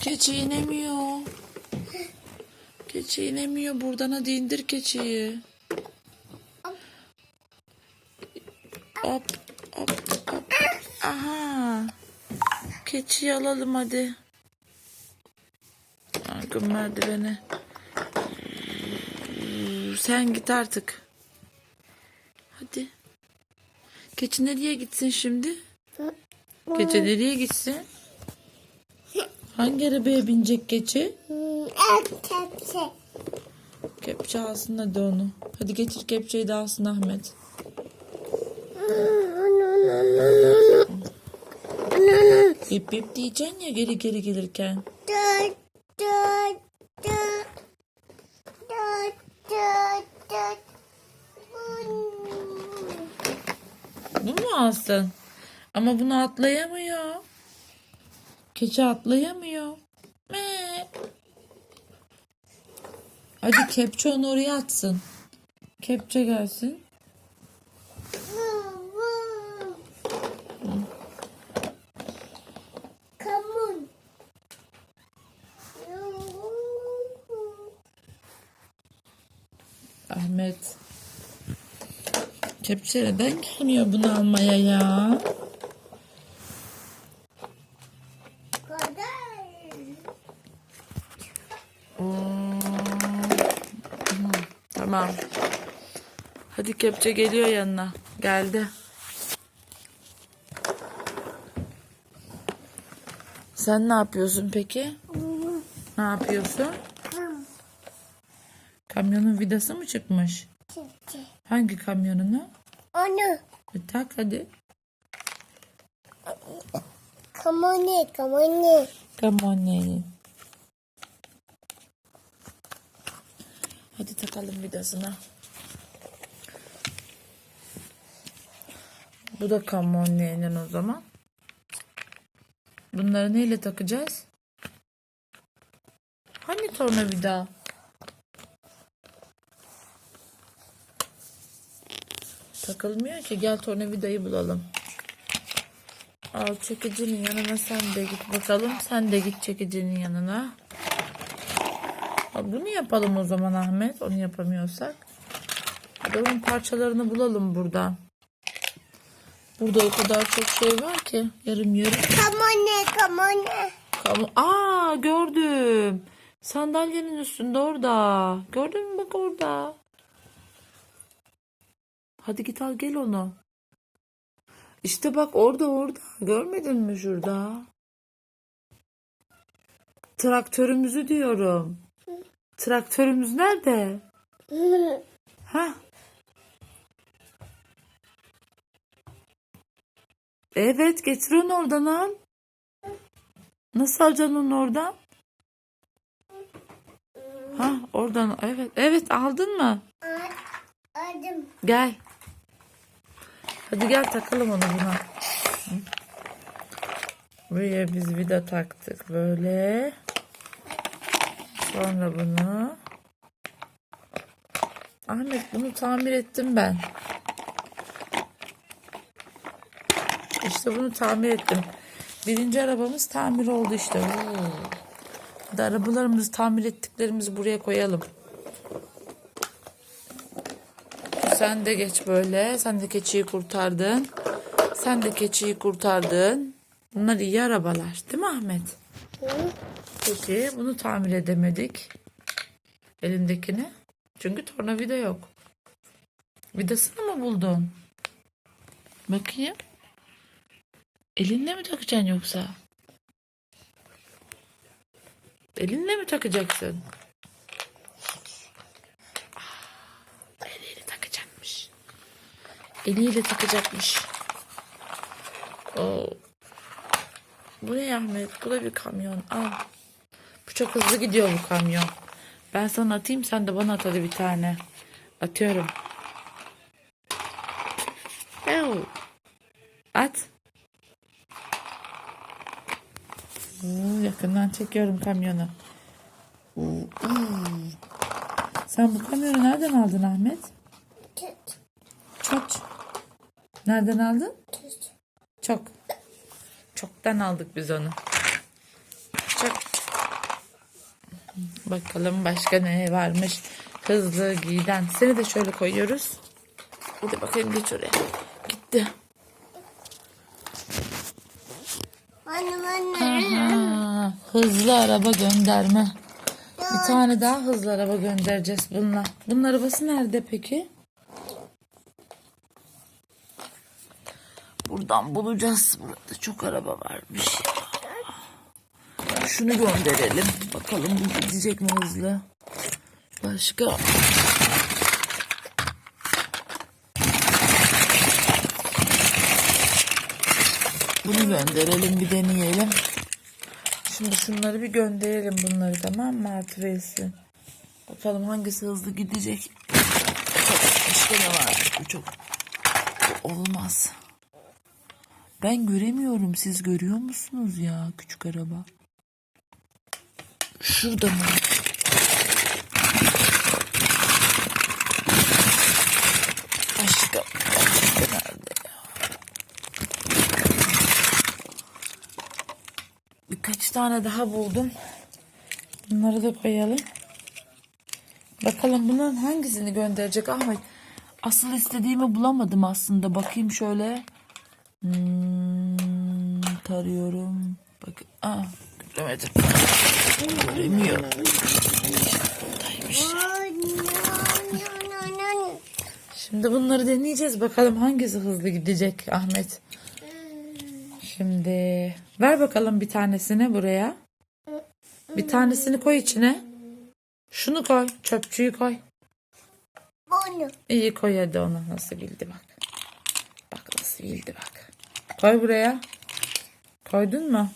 Keçi inemiyor. Keçi inemiyor. Buradan hadi indir keçiyi. Hop hop hop. Aha. Keçiyi alalım hadi. Arka merdivene. Sen git artık. Hadi. Keçi nereye gitsin şimdi? Keçi nereye gitsin? Hangi arabaya binecek keçi? Kepçe. Kepçe alsın hadi onu. Hadi getir kepçeyi de alsın Ahmet. Bip bip diyeceksin ya geri geri gelirken. Bu mu alsın? Ama bunu atlayamıyor. Keçi atlayamıyor. Me. Hadi kepçe onu oraya atsın. Kepçe gelsin. Ahmet. Kepçe neden gelmiyor bunu almaya ya? Kadar. Hmm. Tamam. Hadi kepçe geliyor yanına. Geldi. Sen ne yapıyorsun peki? Ne yapıyorsun? Kamyonun vidası mı çıkmış? Kepçe. Hangi kamyonunu? Onu. E, tak hadi. Kamone, kamone. Come Hadi takalım vidasına. Bu da come on Neylin o zaman. Bunları neyle takacağız? Hani tornavida? Takılmıyor ki. Gel tornavidayı bulalım. Al çekicinin yanına sen de git bakalım. Sen de git çekicinin yanına. Ha, bunu yapalım o zaman Ahmet. Onu yapamıyorsak. Hadi onun parçalarını bulalım buradan. Burada o kadar çok şey var ki. Yarım yarım. Kamone, kamone. Kamu- Aa gördüm. Sandalyenin üstünde orada. Gördün mü bak orada. Hadi git al gel onu. İşte bak orada orada. Görmedin mi şurada? Traktörümüzü diyorum. Traktörümüz nerede? Ha? Evet getir onu oradan al. Nasıl alacaksın onu oradan? Ha oradan evet evet aldın mı? Adım. Gel. Hadi gel takalım onu buna. Buraya biz vida taktık böyle. Sonra bunu. Ahmet bunu tamir ettim ben. İşte bunu tamir ettim. Birinci arabamız tamir oldu işte. Oo. Hadi arabalarımızı tamir ettiklerimizi buraya koyalım. Sen de geç böyle. Sen de keçiyi kurtardın. Sen de keçiyi kurtardın. Bunlar iyi arabalar. Değil mi Ahmet? Peki bunu tamir edemedik. Elindekini. Çünkü tornavida yok. Vidasını mı buldun? Bakayım. Elinle mi takacaksın yoksa? Elinle mi takacaksın? Aa, Eliyle takacakmış. Eliyle takacakmış. Oo. Bu ne Ahmet? Bu da bir kamyon. Al. Bu çok hızlı gidiyor bu kamyon. Ben sana atayım sen de bana at hadi bir tane. Atıyorum. Ew. At. Oo, yakından çekiyorum kamyonu. Sen bu kamyonu nereden aldın Ahmet? Tut, Çok. Nereden aldın? tut. Çok. Çoktan aldık biz onu. Çok. Bakalım başka ne varmış. Hızlı giden. Seni de şöyle koyuyoruz. Hadi bakayım geç oraya. Gitti. Aha, hızlı araba gönderme. Bir tane daha hızlı araba göndereceğiz bununla. Bunun arabası nerede peki? Buradan bulacağız. Burada çok araba varmış. Şunu gönderelim. Bakalım bu gidecek mi hızlı? Başka? Bunu gönderelim bir deneyelim. Şimdi şunları bir gönderelim bunları tamam mı Artı? Bakalım hangisi hızlı gidecek. Başka ne var? Bu çok olmaz. Ben göremiyorum. Siz görüyor musunuz ya küçük araba? Şurada mı? Ya? Birkaç tane daha buldum. Bunları da koyalım. Bakalım bunun hangisini gönderecek Ahmet? Asıl istediğimi bulamadım aslında. Bakayım şöyle. Hmm, tarıyorum. Bak, aa, göremedim. Göremiyorum. Buradaymış. Şimdi bunları deneyeceğiz. Bakalım hangisi hızlı gidecek Ahmet. Şimdi ver bakalım bir tanesini buraya. Bir tanesini koy içine. Şunu koy. Çöpçüyü koy. Bunu. İyi koy hadi onu. Nasıl bildi bak. Bak nasıl bildi bak. Koy buraya. Koydun mu?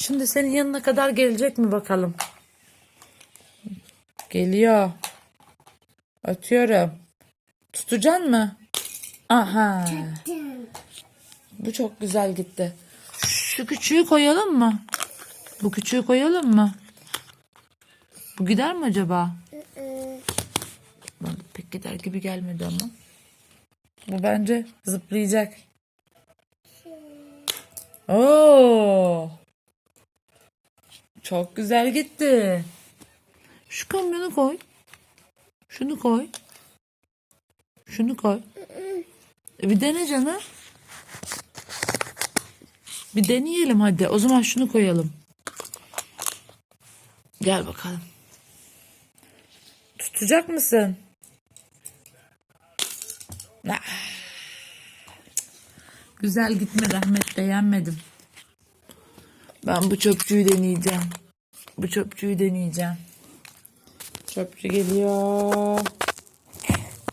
Şimdi senin yanına kadar gelecek mi bakalım. Geliyor. Atıyorum. Tutacaksın mı? Aha. Bu çok güzel gitti. Şu küçüğü koyalım mı? Bu küçüğü koyalım mı? Bu gider mi acaba? Bana pek gider gibi gelmedi ama. Bu bence zıplayacak. Oo! Çok güzel gitti. Şu kamyonu koy. Şunu koy. Şunu koy. E bir dene canım. Bir deneyelim hadi. O zaman şunu koyalım. Gel bakalım. Tutacak mısın? Ah. Güzel gitmedi Ahmet beğenmedim. Ben bu çöpçüyü deneyeceğim. Bu çöpçüyü deneyeceğim. Çöpçü geliyor.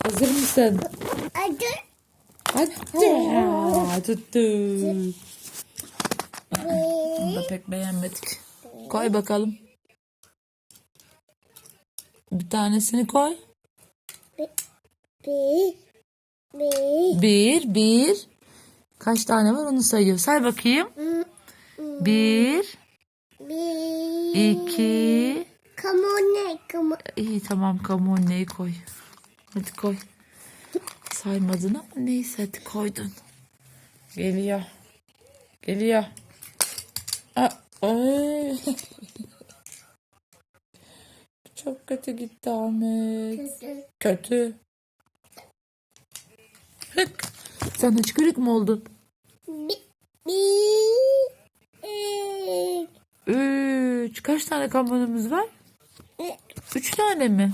Hazır mısın? Hadi. Hadi. Aa, tuttu. Bunu da pek beğenmedik. Koy bakalım. Bir tanesini koy. Bir. Bir. Bir, bir. Kaç tane var onu sayıyor. Say bakayım. Bir, Bir. iki. Kamone. Kamone. İyi tamam kamonneyi koy. Hadi koy. Saymadın ama neyse hadi koydun. Geliyor. Geliyor. Aa, ay. Çok kötü gitti Ahmet. Kötü. Hık. Sen hıçkırık mı oldun? Bir. Bir. Bir. Üç. Kaç tane kamyonumuz var? Üç tane mi?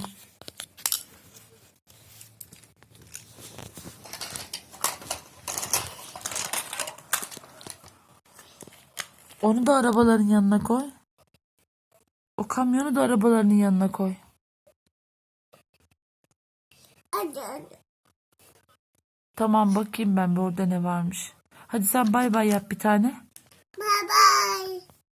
Onu da arabaların yanına koy. O kamyonu da arabaların yanına koy. Tamam bakayım ben bir orada ne varmış. Hadi sen bay bay yap bir tane.